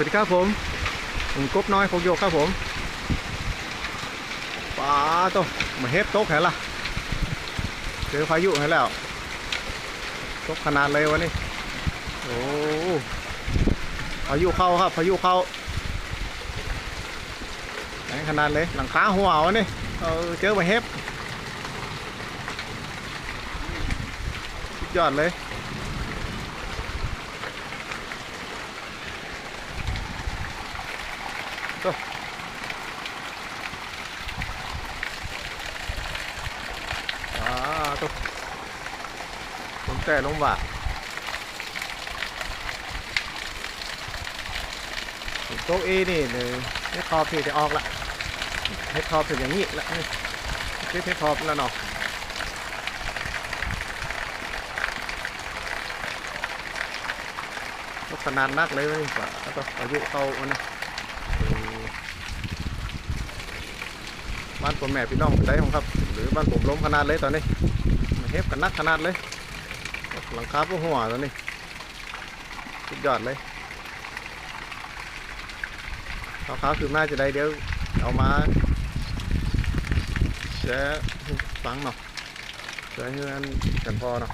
วัสดีครับผม ผมกบน้อยโคกโยกครับผมปลาโตมาเฮ็ดตกแห่ละเจอพายุให้แล้วตกขนาดเลยวันนี้โอ้พายุเข้าครับพายุเข้าแรงขนาดเลยหลังคาหัววันนี้เออเจอมาเฮ็ดยอดเลย อ่าตุ๊กผมแต่ลงบ่าโต๊ะเอนี่เลยเฮ็ดทอปที่จะออกละเฮ็ดทอปถึงอย่างนี้ละนี่เฮ็ดเฮ็ดทอแล้วเนาะก็ขนานักเลยนี่ป่ะแล้วก็อายุเขาอันนี้ บ้านผมแม่พี่น้องได้ของครับ หรือบ้านผมล้มขนาดเลยตอนนี้มาเฮ็บกันนักขนาดเลยหลังคาพวกหัวตอนนี้สุดยอดเลยเขาวๆคือน่าจะได้เดี๋ยวเอามาแชร์ฟังเนาะแชร์ให้กันกันพอเนาะ